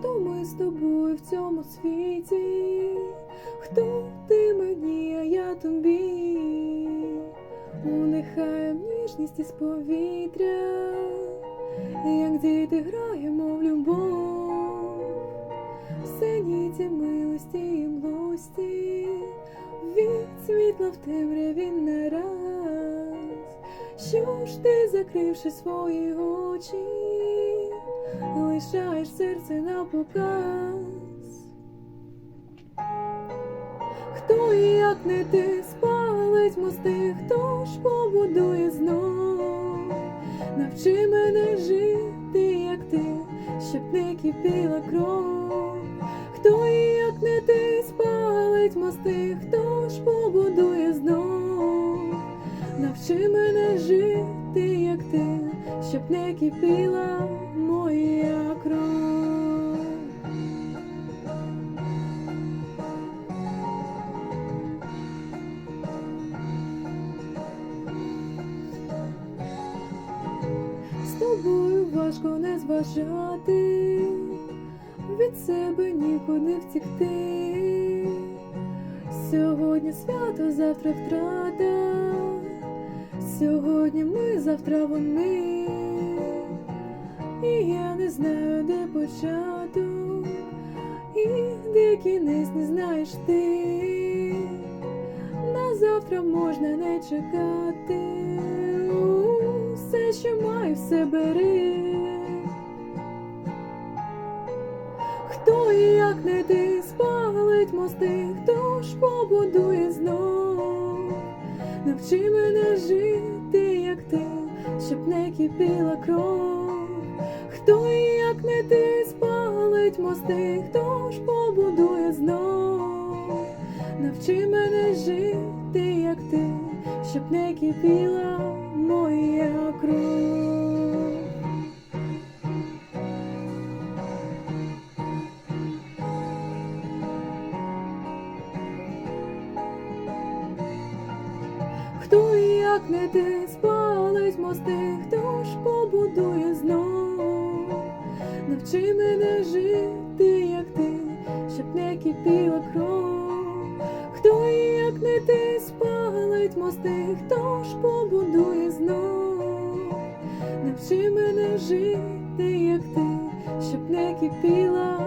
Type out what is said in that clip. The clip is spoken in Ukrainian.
Хто ми з тобою в цьому світі? Хто ти мені, а я тобі? Унехаєм ніжність із повітря, як діти граємо в любов, все ніті милості і млості, від світла в темряві не раз. Що ж ти, закривши свої очі, лишаєш серце на показ? Хто і як не ти спалить мости, хто ж побудує знов? Навчи мене жити, як ти, щоб не кипіла кров. Хто і як не ти спалить мости, хто ж побудує знов? Навчи мене жити, щоб не кипіла моя кров. З тобою важко не зважати, від себе нікуди втікти. Сьогодні свято, завтра втрата. Сьогодні ми, завтра вони. І я не знаю, де початок, і де кінець не знаєш ти. На завтра можна не чекати. Усе, що маю, все бери. Хто і як не ти спалить мости, хто ж побудує знов? Навчи мене жити, як ти, щоб не кипіла кров. Хто і як не ти спалить мости, хто ж побудує знов? Навчи мене жити, як ти, щоб не кипіла Хто і як не ти спалить мости, хто ж побудує знов? Навчи мене жити, як ти, щоб не кипіла кров. Хто і як не ти спалить мости, хто ж побудує знов? Навчи мене жити, як ти, щоб не кипіла